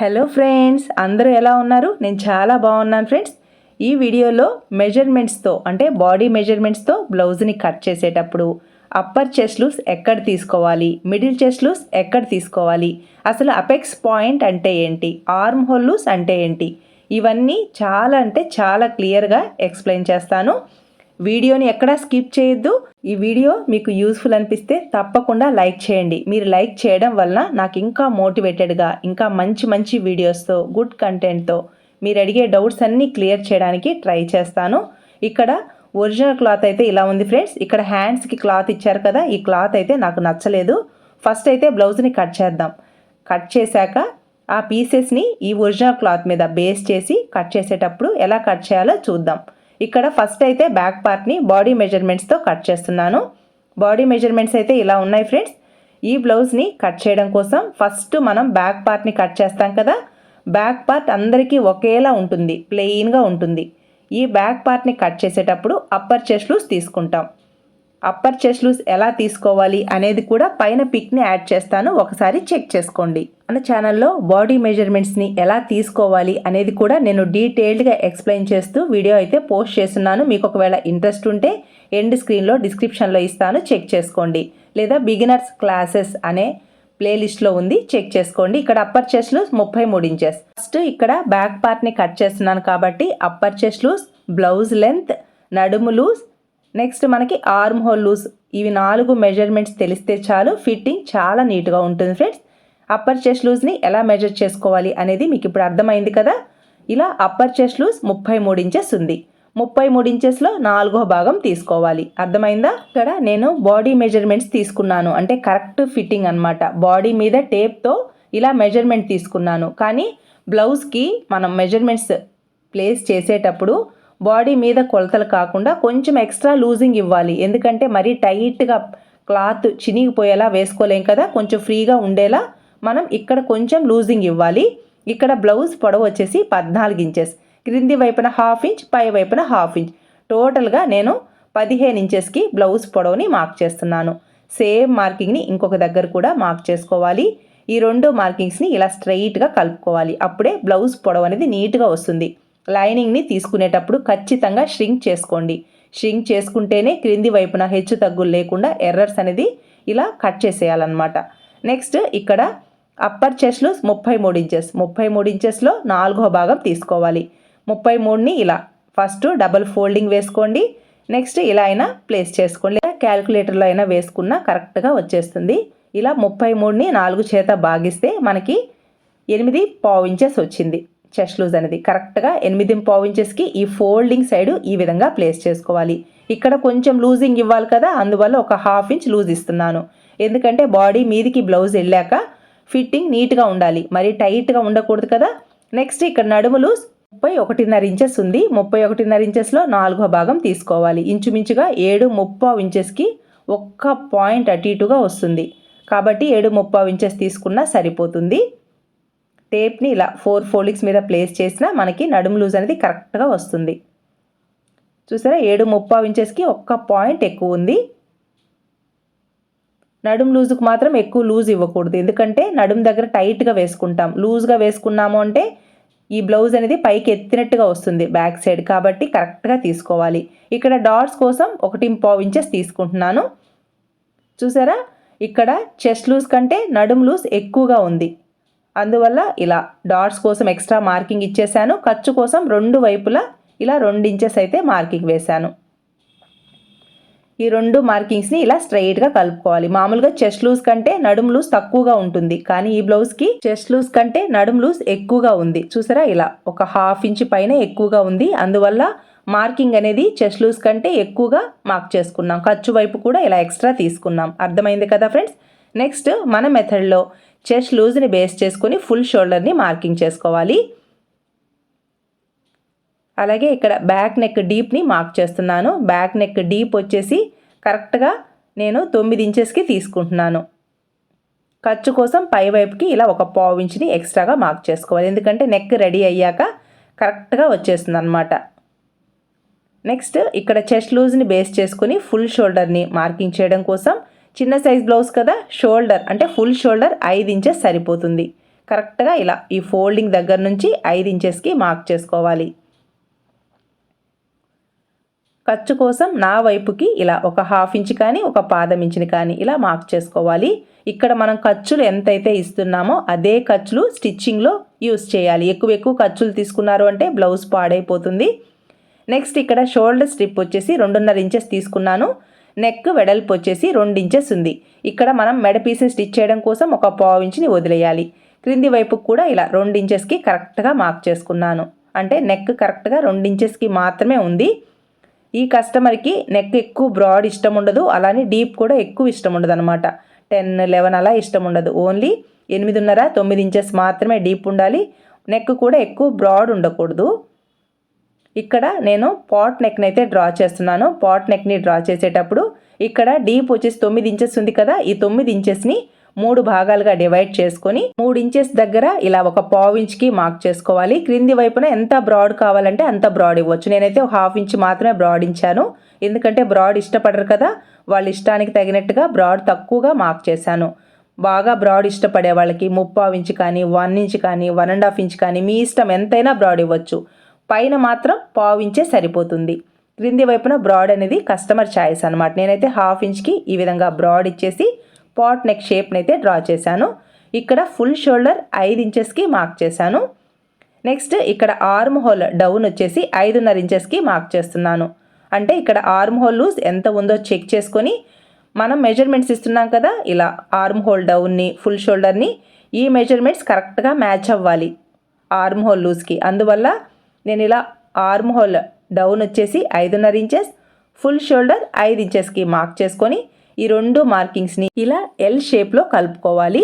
Hello friends అందరూ ఎలా ఉన్నారు? నేను చాలా బాగున్నాను ఫ్రెండ్స్ ఈ వీడియోలో మెజర్మెంట్స్తో అంటే బాడీ మెజర్మెంట్స్తో బ్లౌజ్ని కట్ చేసేటప్పుడు అప్పర్ చెస్ట్ లూస్ ఎక్కడ తీసుకోవాలి? మిడిల్ చెస్ట్ లూస్ ఎక్కడ తీసుకోవాలి? అసలు అపెక్స్ పాయింట్ అంటే ఏంటి? ఆర్మ్ హోల్ లూస్ అంటే ఏంటి? ఇవన్నీ చాలా అంటే చాలా క్లియర్గా ఎక్స్ప్లెయిన్ చేస్తాను. వీడియోని ఎక్కడా స్కిప్ చేయొద్దు. ఈ వీడియో మీకు యూస్ఫుల్ అనిపిస్తే తప్పకుండా లైక్ చేయండి. మీరు లైక్ చేయడం వలన నాకు ఇంకా మోటివేటెడ్గా ఇంకా మంచి మంచి వీడియోస్తో గుడ్ కంటెంట్తో మీరు అడిగే డౌట్స్ అన్నీ క్లియర్ చేయడానికి ట్రై చేస్తాను. ఇక్కడ ఒరిజినల్ క్లాత్ అయితే ఇలా ఉంది ఫ్రెండ్స్. ఇక్కడ హ్యాండ్స్కి క్లాత్ ఇచ్చారు కదా ఈ క్లాత్ అయితే నాకు నచ్చలేదు. ఫస్ట్ అయితే బ్లౌజ్ని కట్ చేద్దాం. కట్ చేశాక ఆ పీసెస్ని ఈ ఒరిజినల్ క్లాత్ మీద బేస్ చేసి కట్ చేసేటప్పుడు ఎలా కట్ చేయాలో చూద్దాం. ఇక్కడ ఫస్ట్ అయితే బ్యాక్ పార్ట్ని బాడీ మెజర్మెంట్స్తో కట్ చేస్తున్నాను. బాడీ మెజర్మెంట్స్ అయితే ఇలా ఉన్నాయి ఫ్రెండ్స్ ఈ బ్లౌజ్ని కట్ చేయడం కోసం ఫస్ట్ మనం బ్యాక్ పార్ట్ని కట్ చేస్తాం కదా. బ్యాక్ పార్ట్ అందరికీ ఒకేలా ఉంటుంది ప్లెయిన్గా ఉంటుంది. ఈ బ్యాక్ పార్ట్ని కట్ చేసేటప్పుడు అప్పర్ చెస్ట్ లూస్ తీసుకుంటాం. అప్పర్ చెస్ట్ లూస్ ఎలా తీసుకోవాలి అనేది కూడా పైన పిక్ని యాడ్ చేస్తాను. ఒకసారి చెక్ చేసుకోండి. మన ఛానల్లో బాడీ మెజర్మెంట్స్ని ఎలా తీసుకోవాలి అనేది కూడా నేను డీటెయిల్డ్గా ఎక్స్ప్లెయిన్ చేస్తూ వీడియో అయితే పోస్ట్ చేస్తున్నాను. మీకు ఒకవేళ ఇంట్రెస్ట్ ఉంటే ఎండ్ స్క్రీన్లో డిస్క్రిప్షన్లో ఇస్తాను. చెక్ చేసుకోండి. లేదా బిగినర్స్ క్లాసెస్ అనే ప్లేలిస్ట్లో ఉంది. చెక్ చేసుకోండి. ఇక్కడ అప్పర్ చెస్ట్ లూస్ ముప్పై మూడు ఇంచెస్ ఫస్ట్ ఇక్కడ బ్యాక్ పార్ట్ని కట్ చేస్తున్నాను కాబట్టి upper chest loose blouse length నడుము లూస్ నెక్స్ట్ మనకి ఆర్మ్ హోల్ లూజ్ ఇవి నాలుగు మెజర్మెంట్స్ తెలిస్తే చాలు ఫిట్టింగ్ చాలా నీట్గా ఉంటుంది ఫ్రెండ్స్ అప్పర్ చెస్ట్ లూజ్ని ఎలా మెజర్ చేసుకోవాలి అనేది మీకు ఇప్పుడు అర్థమైంది కదా? ఇలా అప్పర్ చెస్ట్ లూజ్ ముప్పై మూడు ఇంచెస్ ఉంది. ముప్పై మూడు ఇంచెస్లో నాలుగో భాగం తీసుకోవాలి. అర్థమైందా? ఇక్కడ నేను బాడీ మెజర్మెంట్స్ తీసుకున్నాను. అంటే కరెక్ట్ ఫిట్టింగ్ అనమాట బాడీ మీద టేప్తో ఇలా మెజర్మెంట్ తీసుకున్నాను. కానీ బ్లౌజ్కి మనం మెజర్మెంట్స్ ప్లేస్ చేసేటప్పుడు బాడీ మీద కొలతలు కాకుండా కొంచెం ఎక్స్ట్రా లూజింగ్ ఇవ్వాలి. ఎందుకంటే మరీ టైట్గా క్లాత్ చినిగిపోయేలా వేసుకోలేం కదా కొంచెం ఫ్రీగా ఉండేలా మనం ఇక్కడ కొంచెం లూజింగ్ ఇవ్వాలి. ఇక్కడ బ్లౌజ్ పొడవు వచ్చేసి పద్నాలుగు ఇంచెస్ క్రింది వైపున హాఫ్ ఇంచ్ పై వైపున హాఫ్ ఇంచ్. టోటల్గా నేను పదిహేను ఇంచెస్కి బ్లౌజ్ పొడవుని మార్క్ చేస్తున్నాను. సేమ్ మార్కింగ్ని ఇంకొక దగ్గర కూడా మార్క్ చేసుకోవాలి. ఈ రెండు మార్కింగ్స్ని ఇలా స్ట్రైట్గా కలుపుకోవాలి. అప్పుడే బ్లౌజ్ పొడవు అనేది నీట్గా వస్తుంది. లైనింగ్ని తీసుకునేటప్పుడు ఖచ్చితంగా ష్రింక్ చేసుకోండి. ష్రింక్ చేసుకుంటేనే క్రింది వైపున హెచ్చు తగ్గులు లేకుండా ఎర్రర్స్ అనేది ఇలా కట్ చేసేయాలన్నమాట. నెక్స్ట్ ఇక్కడ అప్పర్ చెస్ట్లు ముప్పై మూడు ఇంచెస్. ముప్పై మూడు ఇంచెస్లో నాలుగో భాగం తీసుకోవాలి. ముప్పై మూడుని ఇలా ఫస్ట్ డబల్ ఫోల్డింగ్ వేసుకోండి. నెక్స్ట్ ఇలా అయినా ప్లేస్ చేసుకోండి. క్యాలిక్యులేటర్లో అయినా వేసుకున్నా కరెక్ట్గా వచ్చేస్తుంది. ఇలా ముప్పై మూడుని నాలుగు చేత భాగిస్తే మనకి ఎనిమిది పావు ఇంచెస్ వచ్చింది. చెస్ట్ లూజ్ అనేది కరెక్ట్గా ఎనిమిది పావు ఇంచెస్కి ఈ ఫోల్డింగ్ సైడ్ ఈ విధంగా ప్లేస్ చేసుకోవాలి. ఇక్కడ కొంచెం లూజింగ్ ఇవ్వాలి కదా అందువల్ల ఒక హాఫ్ ఇంచ్ లూజ్ ఇస్తున్నాను. ఎందుకంటే బాడీ మీదికి బ్లౌజ్ వెళ్ళాక ఫిట్టింగ్ నీట్గా ఉండాలి. మరి టైట్గా ఉండకూడదు కదా. నెక్స్ట్ ఇక్కడ నడుము లూజ్ ముప్పై ఒకటిన్నర ఇంచెస్ ఉంది. ముప్పై ఒకటిన్నర ఇంచెస్లో నాలుగో భాగం తీసుకోవాలి. ఇంచుమించుగా ఏడు ముప్పావు ఇంచెస్కి ఒక్క పాయింట్ అటు ఇటుగా వస్తుంది. కాబట్టి ఏడు ముప్పావు ఇంచెస్ తీసుకున్నా సరిపోతుంది. టేప్ని ఇలా ఫోర్ ఫోల్డింగ్స్ మీద ప్లేస్ చేసినా మనకి నడుము లూజ్ అనేది కరెక్ట్గా వస్తుంది. చూసారా? ఏడు ముప్పావు ఇంచెస్కి ఒక్క పాయింట్ ఎక్కువ ఉంది. నడుము లూజుకు మాత్రం ఎక్కువ లూజ్ ఇవ్వకూడదు. ఎందుకంటే నడుము దగ్గర టైట్గా వేసుకుంటాం. లూజ్గా వేసుకున్నాము అంటే ఈ బ్లౌజ్ అనేది పైకి ఎత్తినట్టుగా వస్తుంది బ్యాక్ సైడ్ కాబట్టి కరెక్ట్గా తీసుకోవాలి. ఇక్కడ డాట్స్ కోసం ఒకటి పావు ఇంచెస్ తీసుకుంటున్నాను. చూసారా? ఇక్కడ చెస్ట్ లూజ్ కంటే నడుము లూజ్ ఎక్కువగా ఉంది. అందువల్ల ఇలా డాట్స్ కోసం ఎక్స్ట్రా మార్కింగ్ ఇచ్చేసాను. ఖర్చు కోసం రెండు వైపులా ఇలా రెండు ఇంచెస్ అయితే మార్కింగ్ వేశాను. ఈ రెండు మార్కింగ్స్ని ఇలా స్ట్రైట్గా కలుపుకోవాలి. మామూలుగా చెస్ట్ లూజ్ కంటే నడుము లూజ్ తక్కువగా ఉంటుంది. కానీ ఈ బ్లౌజ్కి చెస్ట్ లూజ్ కంటే నడుము లూజ్ ఎక్కువగా ఉంది. చూసారా ఇలా ఒక హాఫ్ ఇంచ్ పైన ఎక్కువగా ఉంది. అందువల్ల మార్కింగ్ అనేది చెస్ట్ లూజ్ కంటే ఎక్కువగా మార్క్ చేసుకున్నాం. ఖర్చు వైపు కూడా ఇలా ఎక్స్ట్రా తీసుకున్నాం. అర్థమైంది కదా ఫ్రెండ్స్ నెక్స్ట్ మన మెథడ్లో చెస్ట్ లూజ్ని బేస్ చేసుకొని ఫుల్ షోల్డర్ని మార్కింగ్ చేసుకోవాలి. అలాగే ఇక్కడ బ్యాక్ నెక్ డీప్ని మార్క్ చేస్తున్నాను. బ్యాక్ నెక్ డీప్ వచ్చేసి కరెక్ట్గా నేను తొమ్మిది ఇంచెస్కి తీసుకుంటున్నాను. ఖర్చు కోసం పై వైపుకి ఇలా ఒక పావు ఇంచుని ఎక్స్ట్రాగా మార్క్ చేసుకోవాలి. ఎందుకంటే నెక్ రెడీ అయ్యాక కరెక్ట్గా వచ్చేస్తుంది అనమాట నెక్స్ట్ ఇక్కడ చెస్ట్ లూజ్ని బేస్ చేసుకుని ఫుల్ షోల్డర్ని మార్కింగ్ చేయడం కోసం చిన్న సైజ్ బ్లౌజ్ కదా షోల్డర్. అంటే ఫుల్ షోల్డర్ ఐదు ఇంచెస్ సరిపోతుంది. కరెక్ట్గా ఇలా ఈ ఫోల్డింగ్ దగ్గర నుంచి ఐదు ఇంచెస్కి మార్క్ చేసుకోవాలి. ఖర్చు కోసం నా వైపుకి ఇలా ఒక హాఫ్ ఇంచ్ కానీ ఒక పాదం ఇంచుని కానీ ఇలా మార్క్ చేసుకోవాలి. ఇక్కడ మనం ఖర్చులు ఎంతైతే ఇస్తున్నామో అదే ఖర్చులు స్టిచ్చింగ్లో యూస్ చేయాలి. ఎక్కువ ఎక్కువ ఖర్చులు తీసుకున్నారు అంటే బ్లౌజ్ పాడైపోతుంది. నెక్స్ట్ ఇక్కడ షోల్డర్ స్ట్రిప్ వచ్చేసి రెండున్నర ఇంచెస్ తీసుకున్నాను. నెక్ వెడల్పు వచ్చేసి రెండు ఇంచెస్ ఉంది. ఇక్కడ మనం మెడ పీసెస్ స్టిచ్ చేయడం కోసం ఒక పావు ఇంచుని వదిలేయాలి. క్రింది వైపు కూడా ఇలా రెండు ఇంచెస్కి కరెక్ట్గా మార్క్ చేసుకున్నాను. అంటే నెక్ కరెక్ట్గా రెండు ఇంచెస్కి మాత్రమే ఉంది. ఈ కస్టమర్కి నెక్ ఎక్కువ బ్రాడ్ ఇష్టం ఉండదు. అలానే డీప్ కూడా ఎక్కువ ఇష్టం ఉండదు అనమాట టెన్ లెవెన్ అలా ఇష్టం ఉండదు. ఓన్లీ ఎనిమిదిన్నర తొమ్మిది ఇంచెస్ మాత్రమే డీప్ ఉండాలి. నెక్ కూడా ఎక్కువ బ్రాడ్ ఉండకూడదు. ఇక్కడ నేను పాట్ నెక్ని అయితే డ్రా చేస్తున్నాను. పాట్ నెక్ని డ్రా చేసేటప్పుడు ఇక్కడ డీప్ వచ్చేసి తొమ్మిది ఇంచెస్ ఉంది కదా ఈ తొమ్మిది ఇంచెస్ని మూడు భాగాలుగా డివైడ్ చేసుకొని మూడు ఇంచెస్ దగ్గర ఇలా ఒక పావు ఇంచ్కి మార్క్ చేసుకోవాలి. క్రింది వైపున ఎంత బ్రాడ్ కావాలంటే అంత బ్రాడ్ ఇవ్వచ్చు. నేనైతే హాఫ్ ఇంచ్ మాత్రమే బ్రాడ్ ఇచ్చాను. ఎందుకంటే బ్రాడ్ ఇష్టపడరు కదా వాళ్ళ ఇష్టానికి తగినట్టుగా బ్రాడ్ తక్కువగా మార్క్ చేశాను. బాగా బ్రాడ్ ఇష్టపడే వాళ్ళకి ముప్పావు ఇంచ్ కానీ వన్ ఇంచ్ కానీ వన్ అండ్ హాఫ్ ఇంచ్ కానీ మీ ఇష్టం ఎంతైనా బ్రాడ్ ఇవ్వచ్చు. పైన మాత్రం పావు ఇంచే సరిపోతుంది. క్రింది వైపున బ్రాడ్ అనేది కస్టమర్ ఛాయిస్ అనమాట నేనైతే హాఫ్ ఇంచ్కి ఈ విధంగా బ్రాడ్ ఇచ్చేసి పాట్ నెక్ షేప్ని అయితే డ్రా చేశాను. ఇక్కడ ఫుల్ షోల్డర్ ఐదు ఇంచెస్కి మార్క్ చేశాను. నెక్స్ట్ ఇక్కడ ఆర్మ్ హోల్ డౌన్ వచ్చేసి ఐదున్నర ఇంచెస్కి మార్క్ చేస్తున్నాను. అంటే ఇక్కడ ఆర్మ్ హోల్ లూజ్ ఎంత ఉందో చెక్ చేసుకొని మనం మెజర్మెంట్స్ ఇస్తున్నాం కదా ఇలా ఆర్మ్ హోల్ డౌన్ని ఫుల్ షోల్డర్ని ఈ మెజర్మెంట్స్ కరెక్ట్గా మ్యాచ్ అవ్వాలి. ఆర్మ్ హోల్ లూజ్కి. అందువల్ల నేను ఇలా ఆర్మ్ హోల్ డౌన్ వచ్చేసి ఐదున్నర ఇంచెస్ ఫుల్ షోల్డర్ ఐదు ఇంచెస్కి మార్క్ చేసుకొని ఈ రెండు మార్కింగ్స్ని ఇలా ఎల్ షేప్లో కలుపుకోవాలి.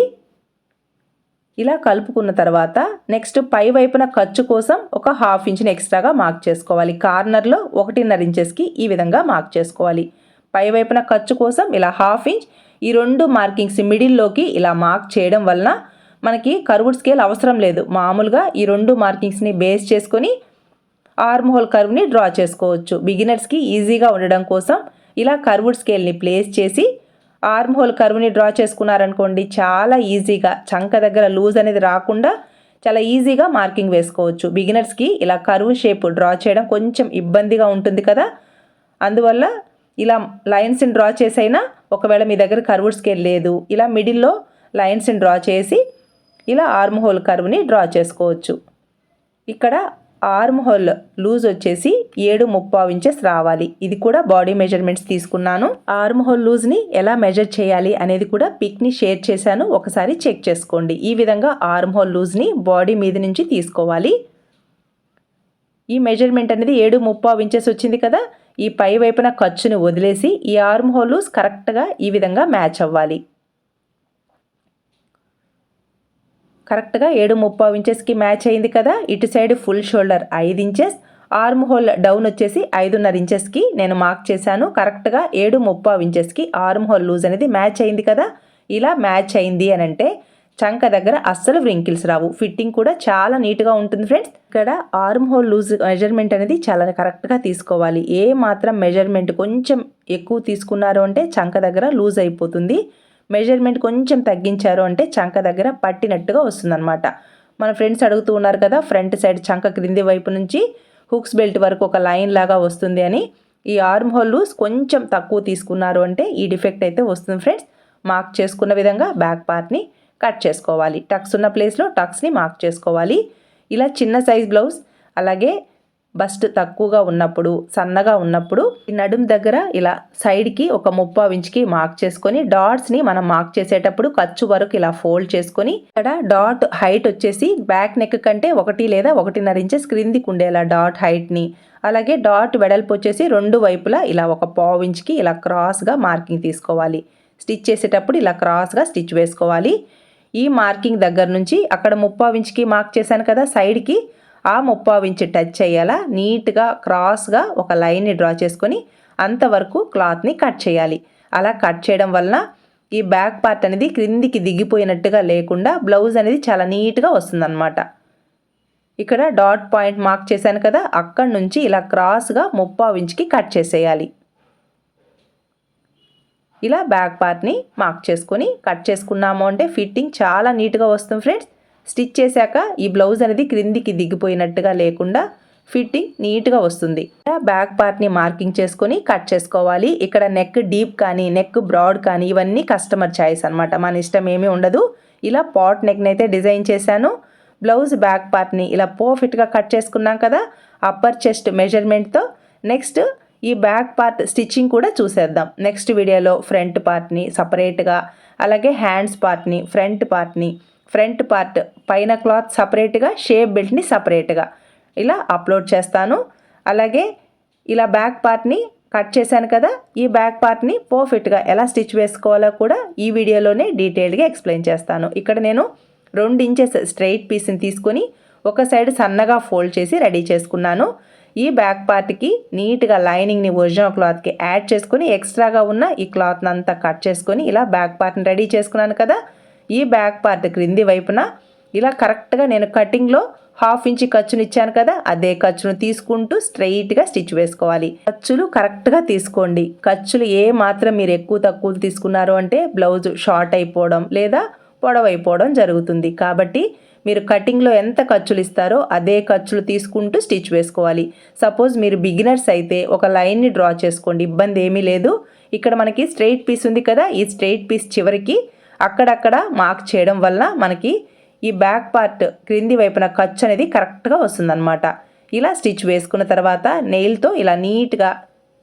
ఇలా కలుపుకున్న తర్వాత నెక్స్ట్ పై వైపున ఖర్చు కోసం ఒక హాఫ్ ఇంచ్ని ఎక్స్ట్రాగా మార్క్ చేసుకోవాలి. కార్నర్లో ఒకటిన్నర ఇంచెస్కి ఈ విధంగా మార్క్ చేసుకోవాలి. పై వైపున ఖర్చు కోసం ఇలా హాఫ్ ఇంచ్ ఈ రెండు మార్కింగ్స్ మిడిల్లోకి ఇలా మార్క్ చేయడం వలన మనకి కర్వుడ్ స్కేల్ అవసరం లేదు. మామూలుగా ఈ రెండు మార్కింగ్స్ని బేస్ చేసుకొని ఆర్మ్ హోల్ కర్వ్ని డ్రా చేసుకోవచ్చు. బిగినర్స్కి ఈజీగా ఉండడం కోసం ఇలా కర్వ్డ్ స్కేల్ని ప్లేస్ చేసి ఆర్మ్ హోల్ కర్వ్ని డ్రా చేసుకున్నారనుకోండి చాలా ఈజీగా చంక దగ్గర లూజ్ అనేది రాకుండా చాలా ఈజీగా మార్కింగ్ వేసుకోవచ్చు. బిగినర్స్కి ఇలా కర్వ్ షేప్ డ్రా చేయడం కొంచెం ఇబ్బందిగా ఉంటుంది కదా. అందువల్ల ఇలా లైన్స్ని డ్రా చేసైనా ఒకవేళ మీ దగ్గర కర్వుడ్ స్కేల్ లేదు ఇలా మిడిల్లో లైన్స్ని డ్రా చేసి ఇలా ఆర్మ్ హోల్ కర్వ్ని డ్రా చేసుకోవచ్చు. ఇక్కడ ఆర్మ్ హోల్ లూజ్ వచ్చేసి ఏడు ముప్పావు ఇంచెస్ రావాలి. ఇది కూడా బాడీ మెజర్మెంట్స్ తీసుకున్నాను. ఆర్మ్ హోల్ లూజ్ని ఎలా మెజర్ చేయాలి అనేది కూడా పిక్ని షేర్ చేశాను. ఒకసారి చెక్ చేసుకోండి. ఈ విధంగా ఆర్మ్ హోల్ లూజ్ని బాడీ మీద నుంచి తీసుకోవాలి. ఈ మెజర్మెంట్ అనేది ఏడు ముప్పావు ఇంచెస్ వచ్చింది కదా ఈ పై వైపున ఖర్చుని వదిలేసి ఈ ఆర్మ్ హోల్ లూజ్ కరెక్ట్గా ఈ విధంగా మ్యాచ్ అవ్వాలి. కరెక్ట్గా ఏడు ముప్పై ఇంచెస్కి మ్యాచ్ అయింది కదా. ఇటు సైడ్ ఫుల్ షోల్డర్ ఐదు ఇంచెస్. ఆర్మ్ హోల్ డౌన్ వచ్చేసి ఐదున్నర ఇంచెస్కి నేను మార్క్ చేశాను. కరెక్ట్గా ఏడు ముప్పై ఇంచెస్కి ఆర్మ్ హోల్ లూజ్ అనేది మ్యాచ్ అయింది కదా. ఇలా మ్యాచ్ అయింది అని అంటే చంక దగ్గర అస్సలు వ్రింకిల్స్ రావు. ఫిట్టింగ్ కూడా చాలా నీట్గా ఉంటుంది ఫ్రెండ్స్. ఇక్కడ ఆర్మ్ హోల్ లూజ్ మెజర్మెంట్ అనేది చాలా కరెక్ట్గా తీసుకోవాలి. ఏ మాత్రం మెజర్మెంట్ కొంచెం ఎక్కువ తీసుకున్నారు అంటే చంక దగ్గర లూజ్ అయిపోతుంది. మెజర్మెంట్ కొంచెం తగ్గించారు అంటే చంక దగ్గర పట్టినట్టుగా వస్తుందన్నమాట. మన ఫ్రెండ్స్ అడుగుతూ ఉన్నారు కదా ఫ్రంట్ సైడ్ చంక క్రింది వైపు నుంచి హుక్స్ బెల్ట్ వరకు ఒక లైన్ లాగా వస్తుంది అని. ఈ ఆర్మ్ హోల్ కొంచెం తక్కువ తీసుకున్నారు అంటే ఈ డిఫెక్ట్ అయితే వస్తుంది ఫ్రెండ్స్. మార్క్ చేసుకున్న విధంగా బ్యాక్ పార్ట్ని కట్ చేసుకోవాలి. టక్స్ ఉన్న ప్లేస్లో టక్స్ని మార్క్ చేసుకోవాలి. ఇలా చిన్న సైజ్ బ్లౌజ్ అలాగే బస్ట్ తక్కువగా ఉన్నప్పుడు సన్నగా ఉన్నప్పుడు ఈ నడుం దగ్గర ఇలా సైడ్కి ఒక ముప్పావు ఇంచుకి మార్క్ చేసుకొని డాట్స్ని మనం మార్క్ చేసేటప్పుడు ఖర్చు వరకు ఇలా ఫోల్డ్ చేసుకొని ఇక్కడ డాట్ హైట్ వచ్చేసి బ్యాక్ నెక్ కంటే ఒకటి లేదా ఒకటిన్నర ఇంచెస్ క్రిందికి ఉండేలా డాట్ హైట్ని అలాగే డాట్ వెడల్పు వచ్చేసి రెండు వైపులా ఇలా ఒక పావు ఇంచుకి ఇలా క్రాస్గా మార్కింగ్ తీసుకోవాలి. స్టిచ్ చేసేటప్పుడు ఇలా క్రాస్గా స్టిచ్ వేసుకోవాలి. ఈ మార్కింగ్ దగ్గర నుంచి అక్కడ ముప్పావు ఇంచుకి మార్క్ చేశాను కదా సైడ్కి ఆ ముప్పావు ఇంచు టచ్ అయ్యేలా నీట్గా క్రాస్గా ఒక లైన్ని డ్రా చేసుకొని అంతవరకు క్లాత్ని కట్ చేయాలి. అలా కట్ చేయడం వలన ఈ బ్యాక్ పార్ట్ అనేది క్రిందికి దిగిపోయినట్టుగా లేకుండా బ్లౌజ్ అనేది చాలా నీట్గా వస్తుందన్నమాట. ఇక్కడ డాట్ పాయింట్ మార్క్ చేశాను కదా అక్కడి నుంచి ఇలా క్రాస్గా ముప్పావు ఇంచుకి కట్ చేసేయాలి. ఇలా బ్యాక్ పార్ట్ని మార్క్ చేసుకొని కట్ చేసుకున్నాము అంటే ఫిట్టింగ్ చాలా నీట్గా వస్తుంది ఫ్రెండ్స్. స్టిచ్ చేశాక ఈ బ్లౌజ్ అనేది క్రిందికి దిగిపోయినట్టుగా లేకుండా ఫిట్టింగ్ నీట్గా వస్తుంది. బ్యాక్ పార్ట్ని మార్కింగ్ చేసుకొని కట్ చేసుకోవాలి. ఇక్కడ నెక్ డీప్ కానీ నెక్ బ్రాడ్ కానీ ఇవన్నీ కస్టమర్ చాయిస్ అనమాట మన ఇష్టం ఏమీ ఉండదు. ఇలా పాట్ నెక్ని అయితే డిజైన్ చేశాను. బ్లౌజ్ బ్యాక్ పార్ట్ని ఇలా పర్ఫెక్ట్గా కట్ చేసుకున్నాం కదా అప్పర్ చెస్ట్ మెజర్మెంట్తో. నెక్స్ట్ ఈ బ్యాక్ పార్ట్ స్టిచ్చింగ్ కూడా చూసేద్దాం. నెక్స్ట్ వీడియోలో ఫ్రంట్ పార్ట్ని సపరేట్గా అలాగే హ్యాండ్స్ పార్ట్ని ఫ్రంట్ పార్ట్ని ఫ్రంట్ పార్ట్ పైన క్లాత్ సపరేట్గా షేప్ బెల్ట్ని సపరేట్గా. ఇలా అప్లోడ్ చేస్తాను. అలాగే ఇలా బ్యాక్ పార్ట్ని కట్ చేశాను కదా ఈ బ్యాక్ పార్ట్ని పర్ఫెక్ట్గా ఎలా స్టిచ్ వేసుకోవాలో కూడా ఈ వీడియోలోనే డీటెయిల్గా ఎక్స్ప్లెయిన్ చేస్తాను. ఇక్కడ నేను రెండు ఇంచెస్ స్ట్రైట్ పీస్ని తీసుకొని ఒక సైడ్ సన్నగా ఫోల్డ్ చేసి రెడీ చేసుకున్నాను. ఈ బ్యాక్ పార్ట్కి నీట్గా లైనింగ్ని ఒరిజినల్ క్లాత్కి యాడ్ చేసుకొని ఎక్స్ట్రాగా ఉన్న ఈ క్లాత్ని అంతా కట్ చేసుకొని ఇలా బ్యాక్ పార్ట్ని రెడీ చేసుకున్నాను కదా ఈ బ్యాక్ పార్ట్ క్రింది వైపున ఇలా కరెక్ట్గా నేను కటింగ్లో హాఫ్ ఇంచ్ ఖర్చును ఇచ్చాను కదా అదే ఖర్చును తీసుకుంటూ స్ట్రైట్గా స్టిచ్ వేసుకోవాలి. ఖర్చులు కరెక్ట్గా తీసుకోండి. ఖర్చులు ఏ మాత్రం మీరు ఎక్కువ తక్కువ తీసుకున్నారు అంటే బ్లౌజ్ షార్ట్ అయిపోవడం లేదా పొడవైపోవడం జరుగుతుంది. కాబట్టి మీరు కటింగ్లో ఎంత ఖర్చులు ఇస్తారో అదే ఖర్చులు తీసుకుంటూ స్టిచ్ వేసుకోవాలి. సపోజ్ మీరు బిగినర్స్ అయితే ఒక లైన్ని డ్రా చేసుకోండి. ఇబ్బంది ఏమీ లేదు. ఇక్కడ మనకి స్ట్రైట్ పీస్ ఉంది కదా ఈ స్ట్రైట్ పీస్ చివరికి అక్కడక్కడ మార్క్ చేయడం వల్ల మనకి ఈ బ్యాక్ పార్ట్ క్రింది వైపున ఖర్చు అనేది కరెక్ట్గా వస్తుందన్నమాట. ఇలా స్టిచ్ వేసుకున్న తర్వాత నెయిల్తో ఇలా నీట్గా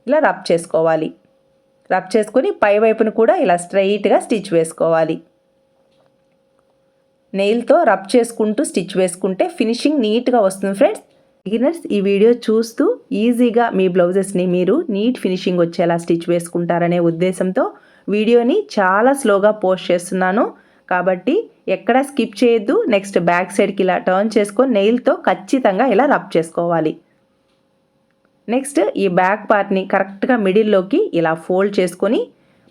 ఇలా రబ్ చేసుకోవాలి. రబ్ చేసుకొని పై వైపున కూడా ఇలా స్ట్రైట్గా స్టిచ్ వేసుకోవాలి. నెయిల్తో రబ్ చేసుకుంటూ స్టిచ్ వేసుకుంటే ఫినిషింగ్ నీట్గా వస్తుంది ఫ్రెండ్స్ బిగినర్స్ ఈ వీడియో చూస్తూ ఈజీగా మీ బ్లౌజెస్ని మీరు నీట్ ఫినిషింగ్ వచ్చేలా స్టిచ్ వేసుకుంటారనే ఉద్దేశంతో వీడియోని చాలా స్లోగా పోస్ట్ చేస్తున్నాను. కాబట్టి ఎక్కడ స్కిప్ చేయొద్దు. నెక్స్ట్ బ్యాక్ సైడ్కి ఇలా టర్న్ చేసుకొని నెయిల్తో ఖచ్చితంగా ఇలా రబ్ చేసుకోవాలి. నెక్స్ట్ ఈ బ్యాక్ పార్ట్ని కరెక్ట్గా మిడిల్లోకి ఇలా ఫోల్డ్ చేసుకొని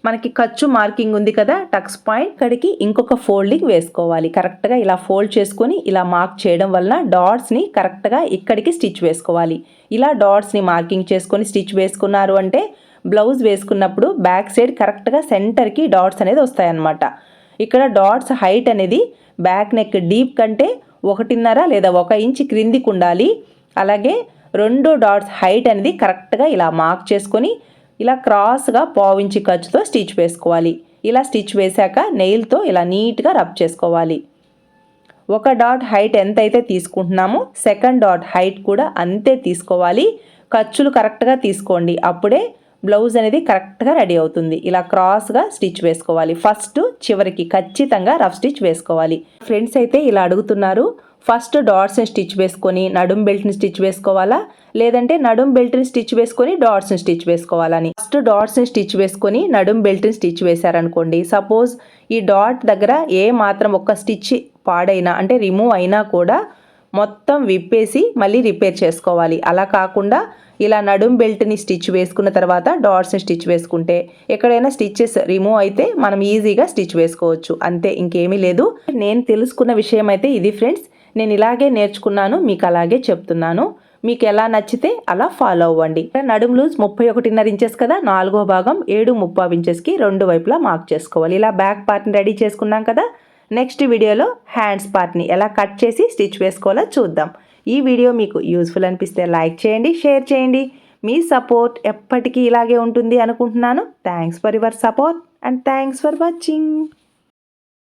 మనకి ఖర్చు మార్కింగ్ ఉంది కదా టక్స్ పాయింట్ కడికి ఇంకొక ఫోల్డింగ్ వేసుకోవాలి. కరెక్ట్గా ఇలా ఫోల్డ్ చేసుకొని ఇలా మార్క్ చేయడం వలన డాట్స్ని కరెక్ట్గా ఇక్కడికి స్టిచ్ వేసుకోవాలి. ఇలా డాట్స్ని మార్కింగ్ చేసుకొని స్టిచ్ వేసుకున్నారు అంటే బ్లౌజ్ వేసుకున్నప్పుడు బ్యాక్ సైడ్ కరెక్ట్గా సెంటర్కి డాట్స్ అనేది వస్తాయన్నమాట. ఇక్కడ డాట్స్ హైట్ అనేది బ్యాక్ నెక్ డీప్ కంటే ఒకటిన్నర లేదా ఒక ఇంచ్ క్రిందికి ఉండాలి. అలాగే రెండు డాట్స్ హైట్ అనేది కరెక్ట్గా ఇలా మార్క్ చేసుకొని ఇలా క్రాస్గా పావించి ఖర్చుతో స్టిచ్ వేసుకోవాలి. ఇలా స్టిచ్ వేశాక నెయిల్తో ఇలా నీట్గా రబ్ చేసుకోవాలి. ఒక డాట్ హైట్ ఎంతైతే తీసుకుంటున్నామో సెకండ్ డాట్ హైట్ కూడా అంతే తీసుకోవాలి. ఖర్చులు కరెక్ట్గా తీసుకోండి. అప్పుడే బ్లౌజ్ అనేది కరెక్ట్గా రెడీ అవుతుంది. ఇలా క్రాస్గా స్టిచ్ వేసుకోవాలి. ఫస్ట్ చివరికి ఖచ్చితంగా రఫ్ స్టిచ్ వేసుకోవాలి. ఫ్రెండ్స్ అయితే ఇలా అడుగుతున్నారు ఫస్ట్ డాట్స్ని స్టిచ్ వేసుకొని నడుం బెల్ట్ని స్టిచ్ వేసుకోవాలా? లేదంటే నడుం బెల్ట్ని స్టిచ్ వేసుకొని డాట్స్ని స్టిచ్ వేసుకోవాలని. ఫస్ట్ డాట్స్ని స్టిచ్ వేసుకొని నడుం బెల్ట్ని స్టిచ్ వేశారనుకోండి సపోజ్ ఈ డాట్ దగ్గర ఏ మాత్రం ఒక్క స్టిచ్ పాడైనా అంటే రిమూవ్ అయినా కూడా మొత్తం విప్పేసి మళ్ళీ రిపేర్ చేసుకోవాలి. అలా కాకుండా ఇలా నడుం బెల్ట్ని స్టిచ్ వేసుకున్న తర్వాత డాట్స్ని స్టిచ్ వేసుకుంటే ఎక్కడైనా స్టిచ్చెస్ రిమూవ్ అయితే మనం ఈజీగా స్టిచ్ వేసుకోవచ్చు. అంతే ఇంకేమీ లేదు. నేను తెలుసుకున్న విషయం అయితే ఇది ఫ్రెండ్స్. నేను ఇలాగే నేర్చుకున్నాను మీకు అలాగే చెప్తున్నాను. మీకు ఎలా నచ్చితే అలా ఫాలో అవ్వండి. నడుము లూజ్ ముప్పై ఒకటిన్నర ఇంచెస్ కదా? నాలుగో భాగం ఏడు ముప్పై ఇంచెస్కి రెండు వైపులా మార్క్ చేసుకోవాలి. ఇలా బ్యాక్ పార్ట్ని రెడీ చేసుకున్నాం కదా? నెక్స్ట్ వీడియోలో హ్యాండ్స్ పార్ట్ని ఎలా కట్ చేసి స్టిచ్ వేసుకోవాలో చూద్దాం. ఈ వీడియో మీకు యూస్ఫుల్ అనిపిస్తే లైక్ చేయండి షేర్ చేయండి. మీ సపోర్ట్ ఎప్పటికీ ఇలాగే ఉంటుంది అనుకుంటున్నాను. Thanks for your support and thanks for watching.